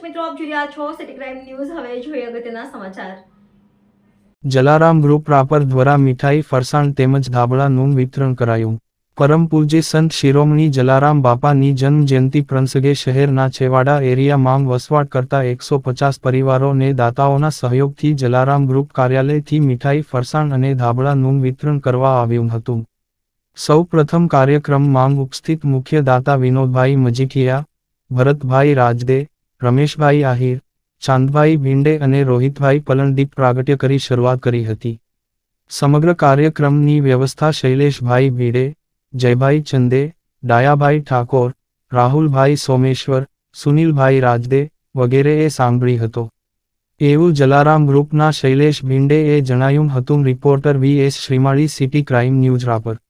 આપ જોઈ રહ્યા છો સિટી ક્રાઇમ ન્યૂઝ હવે જોઈએ અગત્યના સમાચાર. જલારામ ગ્રુપ રાપર દ્વારા મીઠાઈ, ફરસાણ તેમજ ધાબળાનું વિતરણ કરાયું. પરમ પૂજ્ય સંત શિરોમણી જલારામ બાપાની જન્મ પ્રસંગે શહેરના છેવાડા એરિયામાં વસવાટ કરતા એકસો પચાસ પરિવારોને દાતાઓના સહયોગથી જલારામ ગ્રુપ કાર્યાલયથી મીઠાઈ, ફરસાણ અને ધાબળાનું વિતરણ કરવા આવ્યું હતું. સૌ પ્રથમ કાર્યક્રમમાં ઉપસ્થિત મુખ્ય દાતા વિનોદભાઈ મજીઠિયા, ભરતભાઈ રાજદે રમેશભાઈ આહિર, ચાંદભાઈ ભીંડે અને રોહિતભાઈ પલણદીપ પ્રાગટ્ય કરી શરૂઆત કરી હતી. સમગ્ર કાર્યક્રમની વ્યવસ્થા શૈલેષભાઈ ભીડે, જયભાઈ ચંદે, ડાયાભાઈ ઠાકોર, રાહુલભાઈ સોમેશ્વર, સુનિલભાઈ રાજદે વગેરેએ સાંભળી હતો. એવું જલારામ ગ્રુપના શૈલેષ ભીંડેએ જણાવ્યું હતું. Reporter V S Shrimali, city crime news Rapar.